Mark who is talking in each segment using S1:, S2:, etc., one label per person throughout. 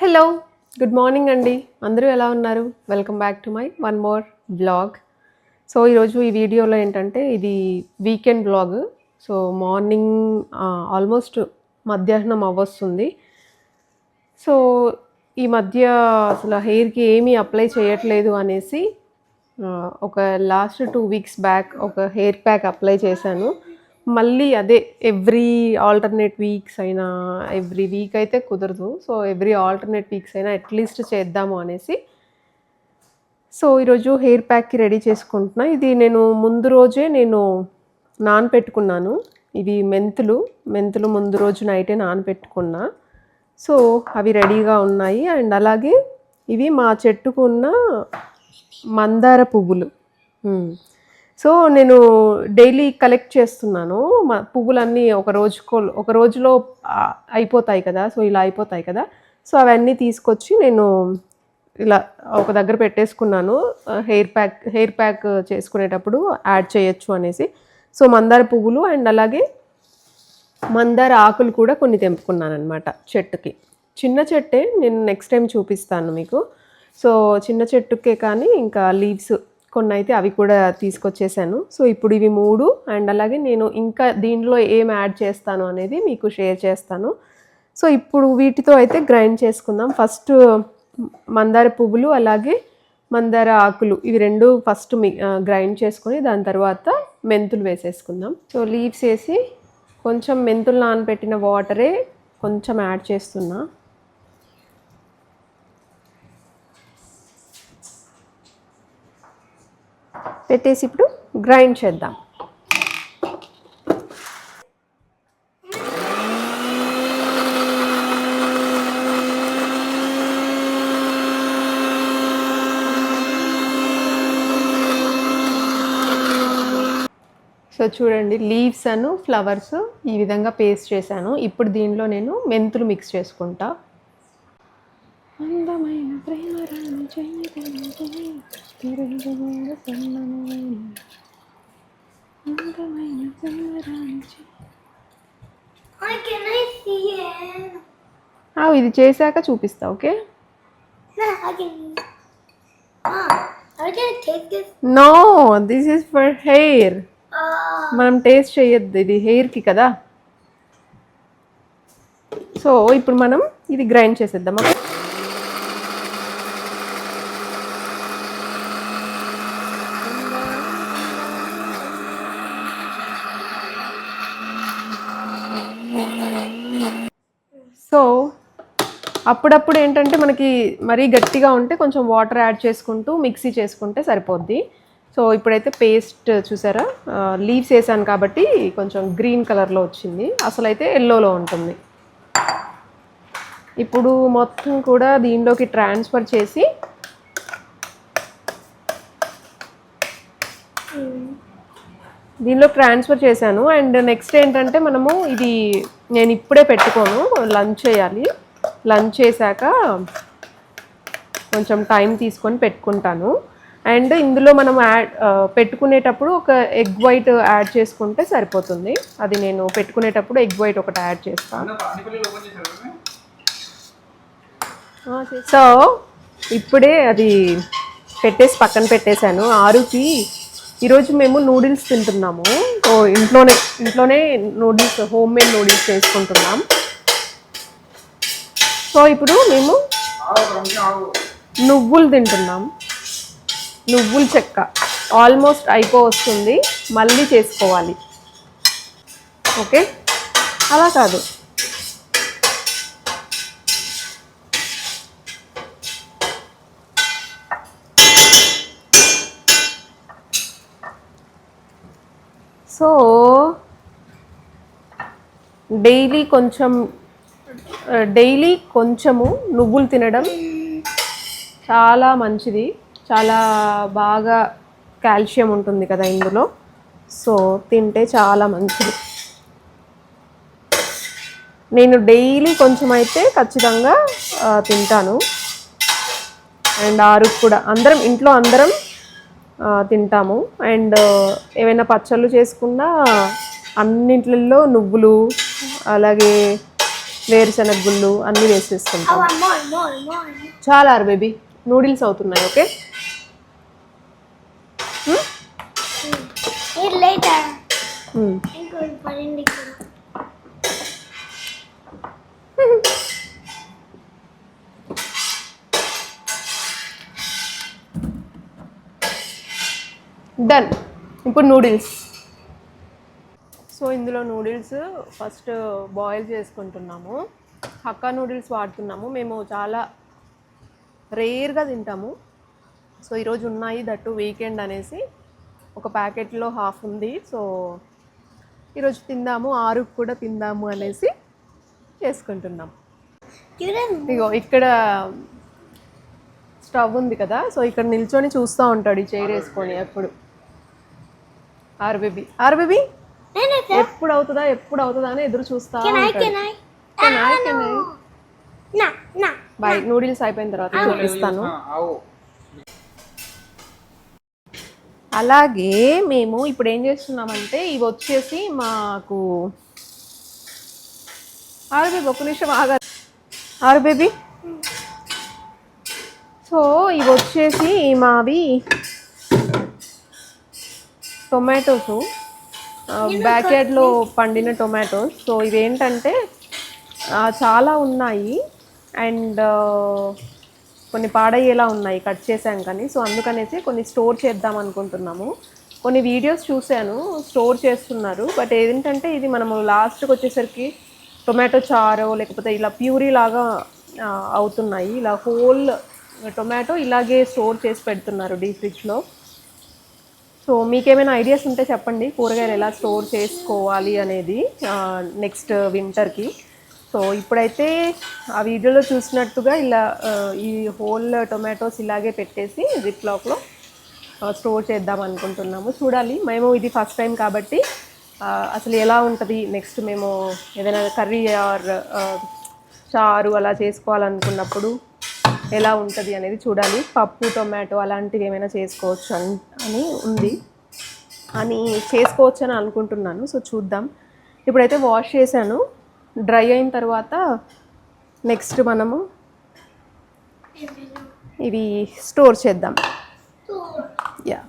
S1: Hello good morning అండి అందరూ ఎలా ఉన్నారు? Welcome back to my one more vlog so ఈరోజు ఈ వీడియోలో ఏంటంటే ఇది weekend vlog so morning almost మధ్యాహ్నం అవ్వస్తుంది. సో ఈ మధ్య అసలు హెయిర్కి ఏమీ అప్లై చేయట్లేదు అనేసి ఒక లాస్ట్ టూ వీక్స్ బ్యాక్ ఒక హెయిర్ ప్యాక్ అప్లై చేశాను. మళ్ళీ అదే ఎవ్రీ ఆల్టర్నేట్ వీక్స్ అయినా ఎవ్రీ వీక్ అయితే కుదరదు. సో ఎవ్రీ ఆల్టర్నేట్ వీక్స్ అయినా అట్లీస్ట్ చేద్దాము అనేసి. సో ఈరోజు హెయిర్ ప్యాక్కి రెడీ చేసుకుంటున్నా. ఇది నేను ముందు రోజే నేను నానపెట్టుకున్నాను. ఇవి మెంతులు. మెంతులు ముందు రోజు నైటే నానపెట్టుకున్నా. సో అవి రెడీగా ఉన్నాయి. అండ్ అలాగే ఇవి మా చెట్టుకు ఉన్న మందార పువ్వులు. సో నేను డైలీ కలెక్ట్ చేస్తున్నాను. మా పువ్వులన్నీ ఒక రోజుకో ఒక రోజులో అయిపోతాయి కదా. సో ఇలా అయిపోతాయి కదా. సో అవన్నీ తీసుకొచ్చి నేను ఇలా ఒక దగ్గర పెట్టేసుకున్నాను. హెయిర్ ప్యాక్ హెయిర్ ప్యాక్ చేసుకునేటప్పుడు యాడ్ చేయొచ్చు అనేసి. సో మందార పువ్వులు అండ్ అలాగే మందార ఆకులు కూడా కొన్ని తెంపుకున్నాను అనమాట చెట్టుకి. చిన్న చెట్టే నేను నెక్స్ట్ టైం చూపిస్తాను మీకు. సో చిన్న చెట్టుకే కానీ ఇంకా లీవ్స్ కొన్ని అయితే అవి కూడా తీసుకొచ్చేసాను. సో ఇప్పుడు ఇవి మూడు అండ్ అలాగే నేను ఇంకా దీనిలో ఏం యాడ్ చేస్తాను అనేది మీకు షేర్ చేస్తాను. సో ఇప్పుడు వీటితో అయితే గ్రైండ్ చేసుకుందాం. ఫస్ట్ మందార పువ్వులు అలాగే మందార ఆకులు ఇవి రెండు ఫస్ట్ గ్రైండ్ చేసుకొని దాని తర్వాత మెంతులు వేసేసుకుందాం. సో లీవ్స్ వేసి కొంచెం మెంతులు నానబెట్టిన వాటరే కొంచెం యాడ్ చేస్తున్నా. పెట్టేసి ఇప్పుడు గ్రైండ్ చేద్దాం. సో చూడండి లీవ్స్ అను ఫ్లవర్స్ ఈ విధంగా పేస్ట్ చేశాను. ఇప్పుడు దీనిలో నేను మెంతులు మిక్స్ చేసుకుంటా. అందమైన ప్రేమ ఆ, ఇది చేశాక చూపిస్తా okay? No this is for hair. మనం టేస్ట్ చేయొద్దు ఇది హెయిర్కి కదా. సో ఇప్పుడు మనం ఇది గ్రైండ్ చేసేద్దాం ఓకే సో అప్పుడప్పుడు ఏంటంటే మనకి మరీ గట్టిగా ఉంటే కొంచెం వాటర్ యాడ్ చేసుకుంటూ మిక్సీ చేసుకుంటే సరిపోద్ది. సో ఇప్పుడైతే పేస్ట్ చూసారా? లీవ్స్ వేసాను కాబట్టి కొంచెం గ్రీన్ కలర్లో వచ్చింది. అసలైతే ఎల్లోలో ఉంటుంది. ఇప్పుడు మొత్తం కూడా దీనిలోకి ట్రాన్స్ఫర్ చేసి దీనిలో ట్రాన్స్ఫర్ చేశాను. అండ్ నెక్స్ట్ ఏంటంటే మనము ఇది నేను ఇప్పుడే పెట్టుకోను. లంచ్ చేయాలి. లంచ్ చేశాక కొంచెం టైం తీసుకొని పెట్టుకుంటాను. అండ్ ఇందులో మనం యాడ్ పెట్టుకునేటప్పుడు ఒక ఎగ్ వైట్ యాడ్ చేసుకుంటే సరిపోతుంది. అది నేను పెట్టుకునేటప్పుడు ఎగ్ వైట్ ఒకటి యాడ్ చేస్తాను. సో ఇప్పుడే అది పెట్టేసి పక్కన పెట్టేశాను. ఆరుకి ఈరోజు మేము నూడిల్స్ తింటున్నాము. సో ఇంట్లోనే ఇంట్లోనే నూడిల్స్ హోమ్ మేడ్ నూడిల్స్ చేసుకుంటున్నాం. సో ఇప్పుడు మేము నువ్వులు తింటున్నాం. నువ్వుల చెక్క. ఆల్మోస్ట్ అయిపో వస్తుంది మళ్ళీ చేసుకోవాలి. ఓకే అలా కాదు. సో డైలీ కొంచెం డైలీ కొంచెము నువ్వులు తినడం చాలా మంచిది. చాలా బాగా కాల్షియం ఉంటుంది కదా ఇందులో. సో తింటే చాలా మంచిది. నేను డైలీ కొంచెం అయితే ఖచ్చితంగా తింటాను. అండ్ ఆరు కూడా అందరం ఇంట్లో అందరం తింటాము. అండ్ ఏమైనా పచ్చళ్ళు చేసుకున్నా అన్నింటిలో నువ్వులు అలాగే వేరుశనగ గుళ్ళు అన్నీ వేసేసుకుంటాం. చాలా బేబీ నూడిల్స్ అవుతున్నాయి ఓకే. డన్ ఇప్పుడు నూడిల్స్. ఇందులో నూడిల్స్ ఫస్ట్ బాయిల్ చేసుకుంటున్నాము. హక్కా నూడిల్స్ వాడుతున్నాము. మేము చాలా రేర్గా తింటాము. సో ఈరోజు ఉన్నాయి దట్టు వీకెండ్ అనేసి ఒక ప్యాకెట్లో హాఫ్ ఉంది. సో ఈరోజు తిందాము ఆరుకు కూడా తిందాము అనేసి చేసుకుంటున్నాం. ఇగో ఇక్కడ స్టవ్ ఉంది కదా. సో ఇక్కడ నిల్చొని చూస్తూ ఉంటాడు ఈ చైర్ వేసుకొని ఎప్పుడు ఆరు బేబీ ఆరు బేబీ? ఎప్పుడు అవుతుందా ఎప్పుడు అవుతుందా అని ఎదురు చూస్తా. బాయ్ నూడిల్స్ అయిపోయిన తర్వాత చూపిస్తాను అలాగే మేము ఇప్పుడు ఏం చేస్తున్నామంటే ఇవి వచ్చేసి మాకు ఆరు బేబీ ఒక నిమిషం ఆగా ఆరు బేబీ? సో ఇవి వచ్చేసి మావి టొమాటోస్. బ్యాక్ యార్డ్లో పండిన టొమాటోస్ సో ఇవేంటంటే చాలా ఉన్నాయి. అండ్ కొన్ని పాడయ్యేలా ఉన్నాయి కట్ చేసాం కానీ. సో అందుకనేసి కొన్ని స్టోర్ చేద్దాం అనుకుంటున్నాము. కొన్ని వీడియోస్ చూశాను స్టోర్ చేస్తున్నారు. బట్ ఏంటంటే ఇది మనము లాస్ట్కి వచ్చేసరికి టొమాటో చారో లేకపోతే ఇలా ప్యూరీ లాగా అవుతున్నాయి. ఇలా హోల్ టొమాటో ఇలాగే స్టోర్ చేసి పెడుతున్నారు డీ ఫ్రిడ్జ్లో సో మీకేమైనా ఐడియాస్ ఉంటే చెప్పండి. కూరగాయలు ఎలా స్టోర్ చేసుకోవాలి అనేది నెక్స్ట్ వింటర్కి సో ఇప్పుడైతే ఆ వీడియోలో చూసినట్టుగా ఇలా ఈ హోల్ టొమాటోస్ ఇలాగే పెట్టేసి జిప్ లాక్లో స్టోర్ చేద్దాం అనుకుంటున్నాము. చూడాలి. మేము ఇది ఫస్ట్ టైం కాబట్టి అసలు ఎలా ఉంటుంది? నెక్స్ట్ మేము ఏదైనా కర్రీ ఆర్ చారు అలా చేసుకోవాలనుకున్నప్పుడు ఎలా ఉంటుంది అనేది చూడాలి. పప్పు టొమాటో అలాంటివి ఏమైనా చేసుకోవచ్చు అని ఉంది. అని చేసుకోవచ్చు అని అనుకుంటున్నాను. సో చూద్దాం. ఇప్పుడైతే వాష్ చేశాను. డ్రై అయిన తర్వాత నెక్స్ట్ మనము ఇవి స్టోర్ చేద్దాం. యా?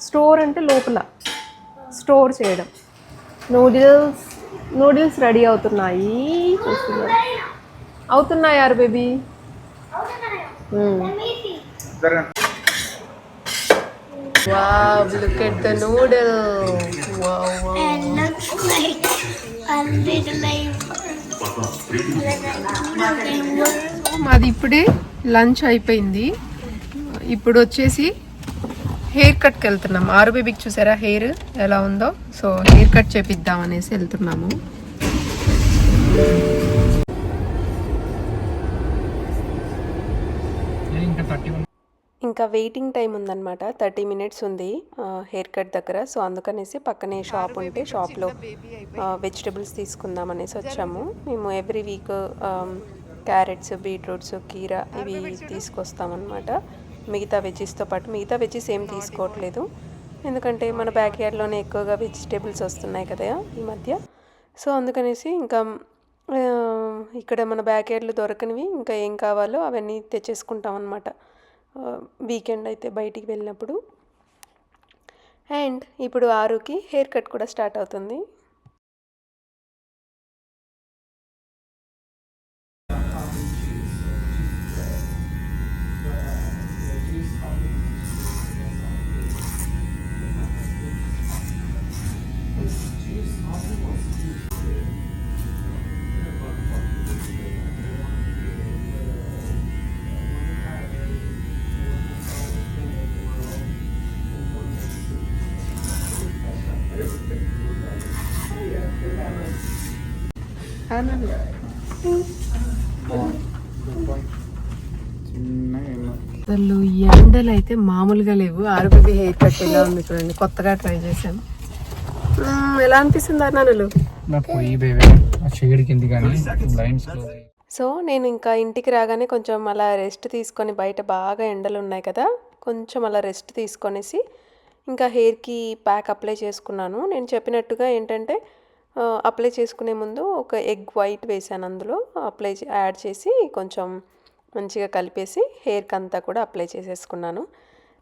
S1: స్టోర్ అంటే లోపల స్టోర్ చేయడం. నూడిల్స్ నూడిల్స్ రెడీ అవుతున్నాయి. అవుతున్నాయి? యార్ baby? Wow look at the noodle wow
S2: And looks like a little
S1: మాది ఇప్పుడే లంచ్ అయిపోయింది. ఇప్పుడు వచ్చేసి హెయిర్ కట్కి వెళ్తున్నాం ఆరు బేబీకి చూసారా హెయిర్ ఎలా ఉందో? సో హెయిర్ కట్ చేపిద్దాం అనేసి వెళ్తున్నాము.
S3: ఇంకా థర్టీ వన్
S1: ఇంకా వెయిటింగ్ టైం ఉందన్నమాట. థర్టీ మినిట్స్ ఉంది హెయిర్ కట్ దగ్గర. సో అందుకనేసి పక్కనే షాప్ ఉంటే షాప్లో వెజిటబుల్స్ తీసుకుందాం అనేసి వచ్చాము. మేము ఎవ్రీ వీక్ క్యారెట్స్ బీట్రూట్స్ కీరా ఇవి తీసుకొస్తామన్నమాట. మిగతా వెజ్జెస్తో పాటు మిగతా వెజ్జెస్ ఏం తీసుకోవట్లేదు. ఎందుకంటే మన బ్యాక్ యార్డ్లోనే ఎక్కువగా వెజిటేబుల్స్ వస్తున్నాయి కదా ఈ మధ్య. సో అందుకనేసి ఇంకా ఇక్కడ మన బ్యాక్ యార్డ్లో దొరకనివి ఇంకా ఏం కావాలో అవన్నీ తెచ్చేసుకుంటాం అనమాట వీకెండ్ అయితే బయటికి వెళ్ళినప్పుడు. అండ్ ఇప్పుడు ఆరుకి హెయిర్ కట్ కూడా స్టార్ట్ అవుతుంది. అసలు ఎండలు అయితే మామూలుగా లేవు. ఆరుబేబీ హెయిర్ కట్ ఎలా ఉంది చూడండి. కొత్తగా ట్రై చేశాను. ఎలా అనిపిస్తుంది అన్నాను సో నేను ఇంకా ఇంటికి రాగానే కొంచెం అలా రెస్ట్ తీసుకొని బయట బాగా ఎండలు ఉన్నాయి కదా కొంచెం అలా రెస్ట్ తీసుకొనేసి ఇంకా హెయిర్కి ప్యాక్ అప్లై చేసుకున్నాను. నేను చెప్పినట్టుగా ఏంటంటే అప్లై చేసుకునే ముందు ఒక ఎగ్ వైట్ వేసాను అందులో. అప్లై చే- యాడ్ చేసి కొంచెం మంచిగా కలిపేసి హెయిర్కి అంతా కూడా అప్లై చేసేసుకున్నాను.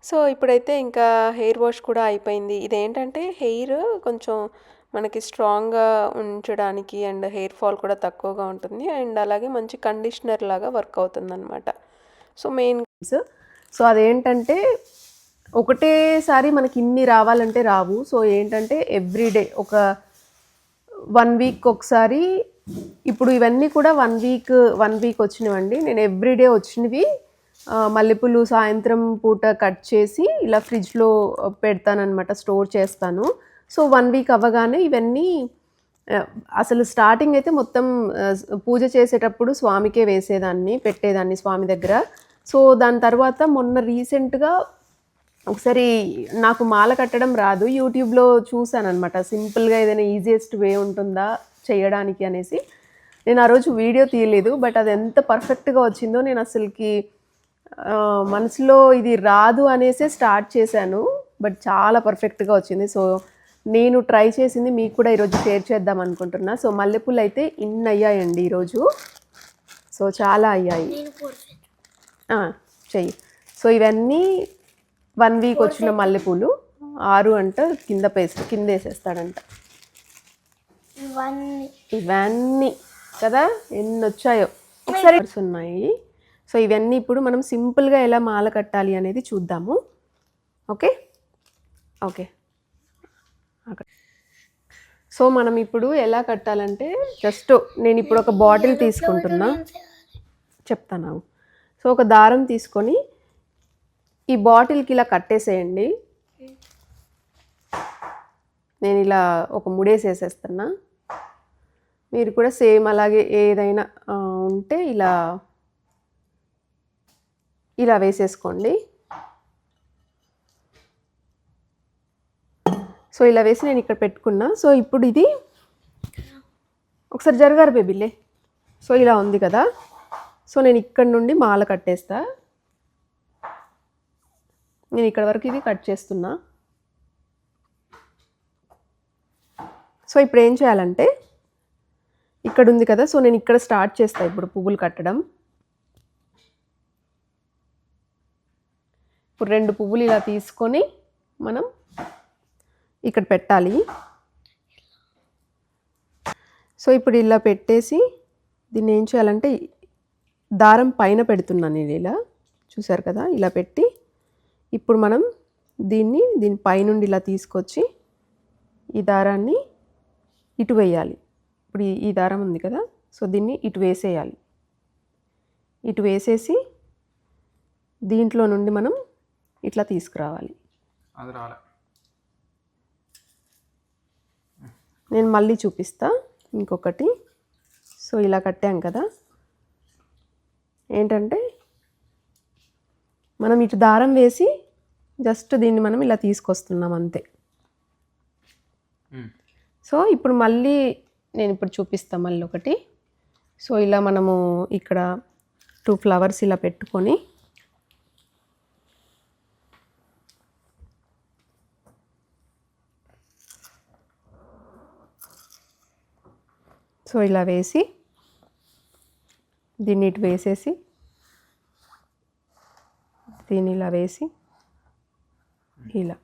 S1: సో ఇప్పుడైతే ఇంకా హెయిర్ వాష్ కూడా అయిపోయింది. ఇదేంటంటే హెయిర్ కొంచెం మనకి స్ట్రాంగ్గా ఉంచడానికి అండ్ హెయిర్ ఫాల్ కూడా తక్కువగా ఉంటుంది. అండ్ అలాగే మంచి కండిషనర్ లాగా వర్క్ అవుతుంది సో మెయిన్ సో అదేంటంటే ఒకటేసారి మనకి ఇన్ని రావాలంటే రావు. సో ఏంటంటే ఎవ్రీడే ఒక వన్ వీక్ ఒకసారి ఇప్పుడు ఇవన్నీ కూడా వన్ వీక్ వన్ వీక్ వచ్చినవండి. నేను ఎవ్రీడే వచ్చినవి. మల్లెపూలు సాయంత్రం పూట కట్ చేసి ఇలా ఫ్రిడ్జ్లో పెడతానమాట స్టోర్ చేస్తాను. సో వన్ వీక్ అవ్వగానే ఇవన్నీ అసలు స్టార్టింగ్ అయితే మొత్తం పూజ చేసేటప్పుడు స్వామికే వేసేదాన్ని పెట్టేదాన్ని స్వామి దగ్గర. సో దాని తర్వాత మొన్న రీసెంట్గా ఒకసారి నాకు మాల కట్టడం రాదు యూట్యూబ్లో చూసాను అనమాట సింపుల్గా ఏదైనా ఈజియెస్ట్ వే ఉంటుందా చేయడానికి అనేసి. నేను ఆ రోజు వీడియో తీయలేదు బట్ అది ఎంత పర్ఫెక్ట్గా వచ్చిందో నేను అసలుకి మనసులో ఇది రాదు అనేసే స్టార్ట్ చేశాను బట్ చాలా పర్ఫెక్ట్గా వచ్చింది. సో నేను ట్రై చేసింది మీకు కూడా ఈరోజు షేర్ చేద్దాం అనుకుంటున్నా. సో మల్లెపూలు అయితే ఇన్ని అయ్యాయండి ఈరోజు సో చాలా అయ్యాయి. చెయ్యి. సో ఇవన్నీ వన్ వీక్ వచ్చిన మల్లెపూలు. ఆరు అంట కింద పేస్ట్ కింద వేసేస్తాడంట.
S2: ఇవన్నీ.
S1: కదా? ఎన్ని వచ్చాయో ఒకసారి ఉన్నాయి సో ఇవన్నీ ఇప్పుడు మనం సింపుల్గా ఎలా మాల కట్టాలి అనేది చూద్దాము. ఓకే? ఓకే. అక్కడ. సో మనం ఇప్పుడు ఎలా కట్టాలంటే జస్ట్ నేను ఇప్పుడు ఒక బాటిల్ తీసుకుంటున్నా. చెప్తాను. సో ఒక దారం తీసుకొని ఈ బాటిల్కి ఇలా కట్టేసేయండి. నేను ఇలా ఒక ముడేసేసేస్తున్నా. మీరు కూడా సేమ్ అలాగే ఏదైనా ఉంటే ఇలా ఇలా వేసేసుకోండి. సో ఇలా వేసి నేను ఇక్కడ పెట్టుకున్నా. సో ఇప్పుడు ఇది ఒకసారి జరగారు బేబీలే సో ఇలా ఉంది కదా. సో నేను ఇక్కడ నుండి మాల కట్టేస్తా. నేను ఇక్కడ వరకు ఇది కట్ చేస్తున్నా. సో ఇప్పుడు ఏం చేయాలంటే ఇక్కడ ఉంది కదా సో నేను ఇక్కడ స్టార్ట్ చేస్తా ఇప్పుడు పువ్వులు కట్టడం. ఇప్పుడు రెండు పువ్వులు ఇలా తీసుకొని మనం ఇక్కడ పెట్టాలి. సో ఇప్పుడు ఇలా పెట్టేసి దీన్ని ఏం చేయాలంటే దారం పైన పెడుతున్నాను నేను ఇలా. చూసారు కదా? ఇలా పెట్టి ఇప్పుడు మనం దీన్ని దీని పైనుండి ఇలా తీసుకొచ్చి ఈ దారాన్ని ఇటు వేయాలి. ఇప్పుడు ఈ- దారం ఉంది కదా సో దీన్ని ఇటు వేసేయాలి. ఇటు వేసేసి దీంట్లో నుండి మనం ఇట్లా తీసుకురావాలి. నేను మళ్ళీ చూపిస్తా ఇంకొకటి. సో ఇలా కట్టాం కదా. ఏంటంటే మనం ఇటు దారం వేసి జస్ట్ దీన్ని మనం ఇలా తీసుకొస్తున్నాం అంతే
S3: ఉమ్.
S1: సో ఇప్పుడు మళ్ళీ నేను ఇప్పుడు చూపిస్తాను మళ్ళీ ఒకటి సో ఇలా మనము ఇక్కడ టూ ఫ్లవర్స్ ఇలా పెట్టుకొని సో ఇలా వేసి దీన్ని ఇటు వేసేసి దీన్ని ఇలా వేసి ఇలా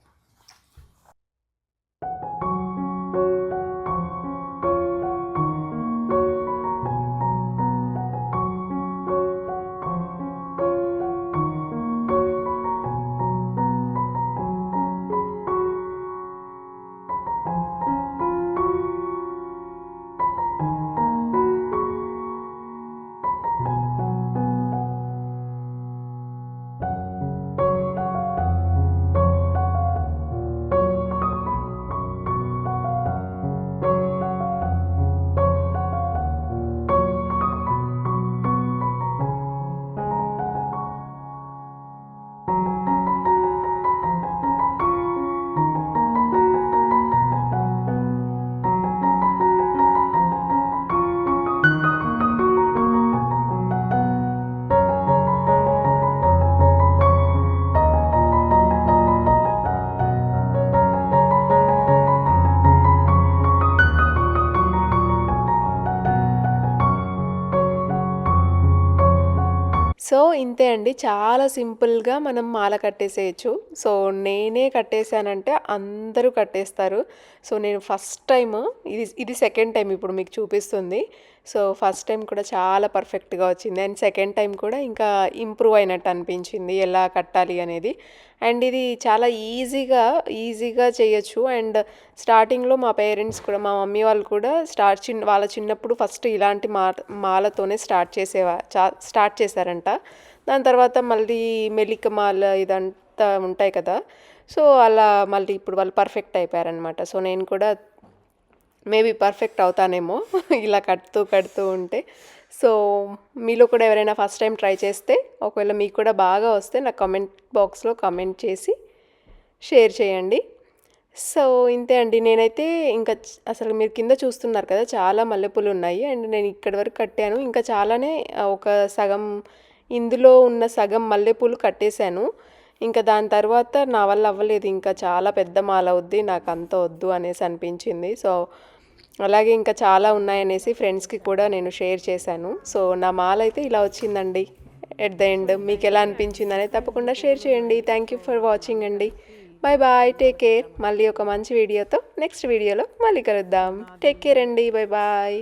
S1: సో ఇంతే అండి. చాలా సింపుల్గా మనం మాల కట్టేసేయచ్చు. సో నేనే కట్టేశానంటే అందరూ కట్టేస్తారు. సో నేను ఫస్ట్ టైం ఇది ఇది సెకండ్ టైం ఇప్పుడు మీకు చూపిస్తుంది. సో ఫస్ట్ టైం కూడా చాలా పర్ఫెక్ట్గా వచ్చింది. అండ్ సెకండ్ టైం కూడా ఇంకా ఇంప్రూవ్ అయినట్టు అనిపించింది. ఎలా కట్టాలి అనేది. అండ్ ఇది చాలా ఈజీగా ఈజీగా చేయొచ్చు. అండ్ స్టార్టింగ్లో మా పేరెంట్స్ కూడా మా మమ్మీ వాళ్ళు కూడా స్టార్ట్ చిన్న వాళ్ళ చిన్నప్పుడు ఫస్ట్ ఇలాంటి మా మాలతోనే స్టార్ట్ చేసేవా చా- స్టార్ట్ చేశారంట. దాని తర్వాత మళ్ళీ మెలిక మాల ఇదంతా ఉంటాయి కదా. సో అలా మళ్ళీ ఇప్పుడు వాళ్ళు పర్ఫెక్ట్ అయిపోయారనమాట సో నేను కూడా మేబీ పర్ఫెక్ట్ అవుతానేమో. ఇలా కడుతూ కడుతూ ఉంటే. సో మీలో కూడా ఎవరైనా ఫస్ట్ టైం ట్రై చేస్తే ఒకవేళ మీకు కూడా బాగా వస్తే నా కమెంట్ బాక్స్లో కమెంట్ చేసి షేర్ చేయండి. సో ఇంతే అండి. నేనైతే ఇంకా అసలు మీరు కింద చూస్తున్నారు కదా చాలా మల్లెపూలు ఉన్నాయి. అండ్ నేను ఇక్కడి వరకు కట్టాను. ఇంకా చాలానే ఒక సగం ఇందులో ఉన్న సగం మల్లెపూలు కట్టేశాను. ఇంకా దాని తర్వాత నా వల్ల అవ్వలేదు. ఇంకా చాలా పెద్ద మాల అవుద్ది. నాకు అంత వద్దు అనేసి అనిపించింది. సో అలాగే ఇంకా చాలా ఉన్నాయనేసి ఫ్రెండ్స్కి కూడా నేను షేర్ చేశాను. సో నా మాల అయితే ఇలా వచ్చిందండి. ఎట్ ద ఎండ్ మీకు ఎలా అనిపించింది అనేది తప్పకుండా షేర్ చేయండి. థ్యాంక్ యూ ఫర్ వాచింగ్ అండి. బాయ్ బాయ్ టేక్ కేర్ మళ్ళీ ఒక మంచి వీడియోతో నెక్స్ట్ వీడియోలో మళ్ళీ కలుద్దాం. టేక్ కేర్ అండి. Bye bye